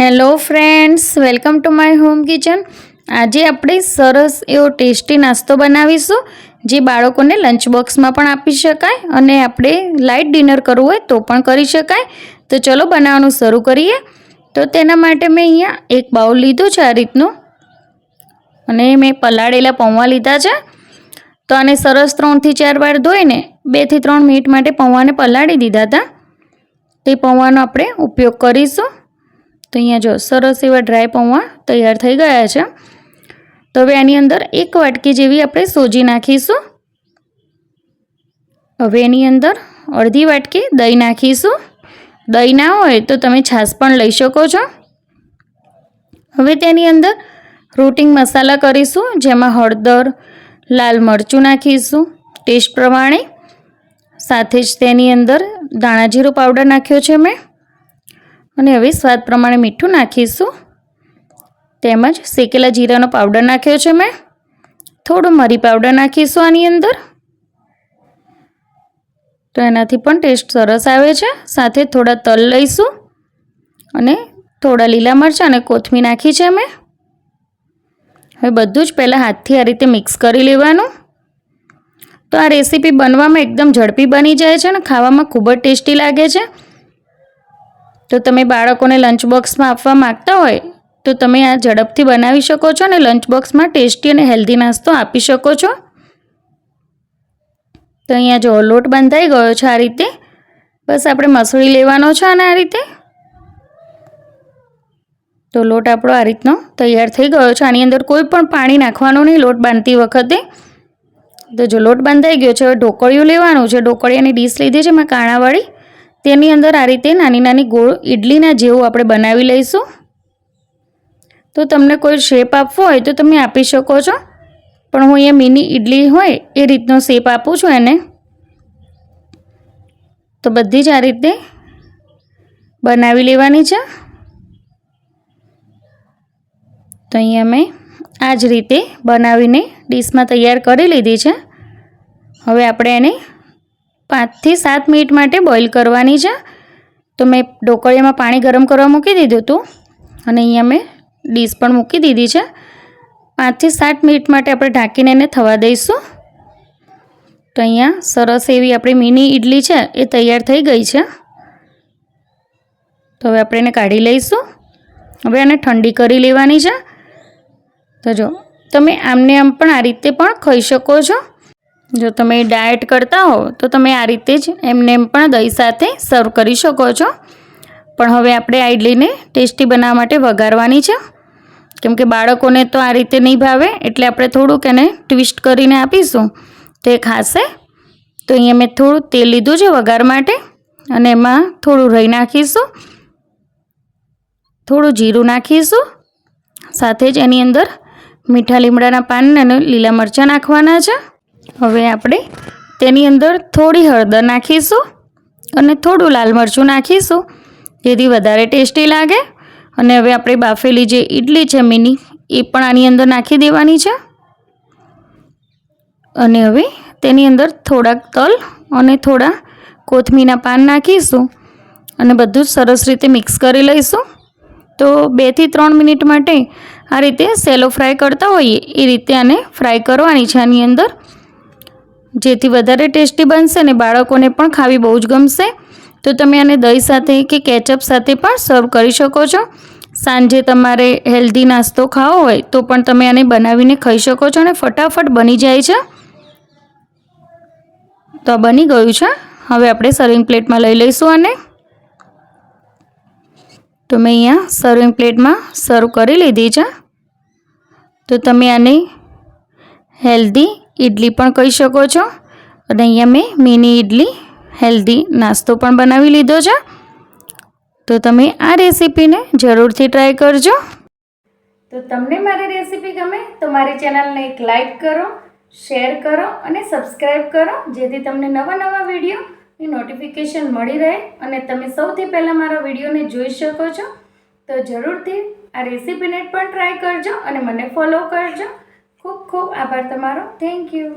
Hello friends, welcome to my home kitchen. આજે આપણે સરસ એવો ટેસ્ટી નાસ્તો બનાવીશું, જે બાળકોને લંચ બોક્સમાં પણ આપી શકાય અને આપણે લાઇટ ડિનર કરવું હોય તો પણ કરી શકાય. તો ચલો બનાવવાનું શરૂ કરીએ. તો તેના માટે મેં અહીંયા એક બાઉલ લીધું છે આ રીતનું. અને મેં પલાળેલા પૌવા લીધા છે. તો આને સરસ ત્રણથી ચાર વાર ધોઈને બેથી ત્રણ મિનિટ માટે પૌવાને પલાળી દીધા હતા. તે પૌવાનો આપણે ઉપયોગ કરીશું. તો અહીંયા જો સરસ એવા ડ્રાય પૌવા તૈયાર થઈ ગયા છે. તો હવે આની અંદર એક વાટકી જેવી આપણે સોજી નાખીશું. હવે એની અંદર અડધી વાટકી દહીં નાખીશું. દહીં ના હોય તો તમે છાશ પણ લઈ શકો છો. હવે તેની અંદર રૂટિંગ મસાલા કરીશું, જેમાં હળદર, લાલ મરચું નાખીશું, ટેસ્ટ પ્રમાણે. સાથે જ તેની અંદર ધાણા પાવડર નાખ્યો છે મેં. અને હવે સ્વાદ પ્રમાણે મીઠું નાખીશું. તેમજ શેકેલા જીરાનો પાવડર નાખ્યો છે મેં. થોડો મરી પાવડર નાખીશું આની અંદર. તો એનાથી પણ ટેસ્ટ સરસ આવે છે. સાથે થોડા તલ લઈશું. અને થોડા લીલા મરચાં અને કોથમી નાખી છે મેં. હવે બધું જ પહેલાં હાથથી આ રીતે મિક્સ કરી લેવાનું. તો આ રેસીપી બનવામાં એકદમ ઝડપી બની જાય છે અને ખાવામાં ખૂબ જ ટેસ્ટી લાગે છે. તો તમે બાળકોને લંચ બોક્સમાં આપવા માગતા હોય, તો તમે આ ઝડપથી બનાવી શકો છો અને લંચ બોક્સમાં ટેસ્ટી અને હેલ્ધી નાસ્તો આપી શકો છો. તો અહીંયા જો લોટ બંધાઈ ગયો છે આ રીતે, બસ આપણે મસળી લેવાનો છે અને આ રીતે. તો લોટ આપણો આ રીતનો તૈયાર થઈ ગયો છે. આની અંદર કોઈ પણ પાણી નાખવાનું નહીં, લોટ બાંધતી વખતે. તો જો લોટ બાંધાઈ ગયો છે, હવે ઢોકળિયું લેવાનું છે. ઢોકળિયાની ડીશ લીધી છે મેં કાણાવાળી. તેની અંદર આ રીતે નાની નાની ગોળ ઇડલીના જેવું આપણે બનાવી લઈશું. તો તમને કોઈ શેપ આપવો હોય તો તમે આપી શકો છો. પણ હું અહીંયા મિની ઇડલી હોય એ રીતનો શેપ આપું છું એને. તો બધી જ આ રીતે બનાવી લેવાની છે. તો અહીંયા મેં આ જ રીતે બનાવીને ડીશમાં તૈયાર કરી લીધી છે. હવે આપણે એને પાંચથી સાત મિનિટ માટે બોઇલ કરવાની છે. તો મેં ઢોકળીયામાં પાણી ગરમ કરવા મૂકી દીધું હતું અને અહીંયા મેં ડીશ પણ મૂકી દીધી છે. પાંચથી સાત મિનિટ માટે આપણે ઢાંકીને એને થવા દઈશું. તો અહીંયા સરસ એવી આપણી મિની ઇડલી છે એ તૈયાર થઈ ગઈ છે. તો હવે આપણે એને કાઢી લઈશું. હવે આને ઠંડી કરી લેવાની છે. તો જો, તમે આમને આમ પણ આ રીતે પણ ખાઈ શકો છો. જો તમે ડાયટ કરતા હો, તો તમે આ રીતે જ એમને એમ પણ દહીં સાથે સર્વ કરી શકો છો. પણ હવે આપણે આ ઇડલીને ટેસ્ટી બનાવવા માટે વઘારવાની છે. કેમ કે બાળકોને તો આ રીતે નહીં ભાવે, એટલે આપણે થોડુંક એને ટ્વિસ્ટ કરીને આપીશું. તો એ ખાશે. તો અહીંયા મેં થોડું તેલ લીધું છે વઘાર માટે, અને એમાં થોડું રહી નાખીશું. થોડું જીરું નાખીશું. સાથે જ એની અંદર મીઠા લીમડાના પાન અને લીલા મરચાં નાખવાના છે. હવે આપણે તેની અંદર થોડી હળદર નાખીશું અને થોડું લાલ મરચું નાખીશું, જેથી વધારે ટેસ્ટી લાગે. અને હવે આપણે બાફેલી જે ઇડલી છે મીની, એ પણ આની અંદર નાખી દેવાની છે. અને હવે તેની અંદર થોડાક તલ અને થોડા કોથમીના પાન નાખીશું અને બધું સરસ રીતે મિક્સ કરી લઈશું. તો બેથી ત્રણ મિનિટ માટે આ રીતે સેલો ફ્રાય કરતા હોઈએ, એ રીતે આને ફ્રાય કરવાની છે આની અંદર. જેથી વધારે ટેસ્ટી બનશે ને બાળકોને પણ ખાવી બહુ જ ગમશે. તો તમે આને દહીં સાથે કે કેચઅપ સાથે પણ સર્વ કરી શકો છો. સાંજે તમારે હેલ્ધી નાસ્તો ખાવો હોય તો પણ તમે આને બનાવીને ખાઈ શકો છો અને ફટાફટ બની જાય છે. તો બની ગયું છે. હવે આપણે સર્વિંગ પ્લેટમાં લઈ લઈશું આને. તો મેં અહીંયા સર્વિંગ પ્લેટમાં સર્વ કરી લીધી છે. તો તમે આને હેલ્ધી ઇડલી પણ કહી શકો છો. અને અહીંયા મેં મિની ઇડલી હેલ્ધી નાસ્તો પણ બનાવી લીધો છે. તો તમે આ રેસીપીને જરૂરથી ટ્રાય કરજો. તો તમને મારી રેસીપી ગમે તો મારી ચેનલને એક લાઈક કરો, શેર કરો અને સબસ્ક્રાઈબ કરો, જેથી તમને નવા નવા વિડીયોની નોટિફિકેશન મળી રહે અને તમે સૌથી પહેલાં મારા વિડીયોને જોઈ શકો છો. તો જરૂરથી આ રેસીપીને પણ ટ્રાય કરજો અને મને ફોલો કરજો. ખૂબ આભાર તમારો. Thank you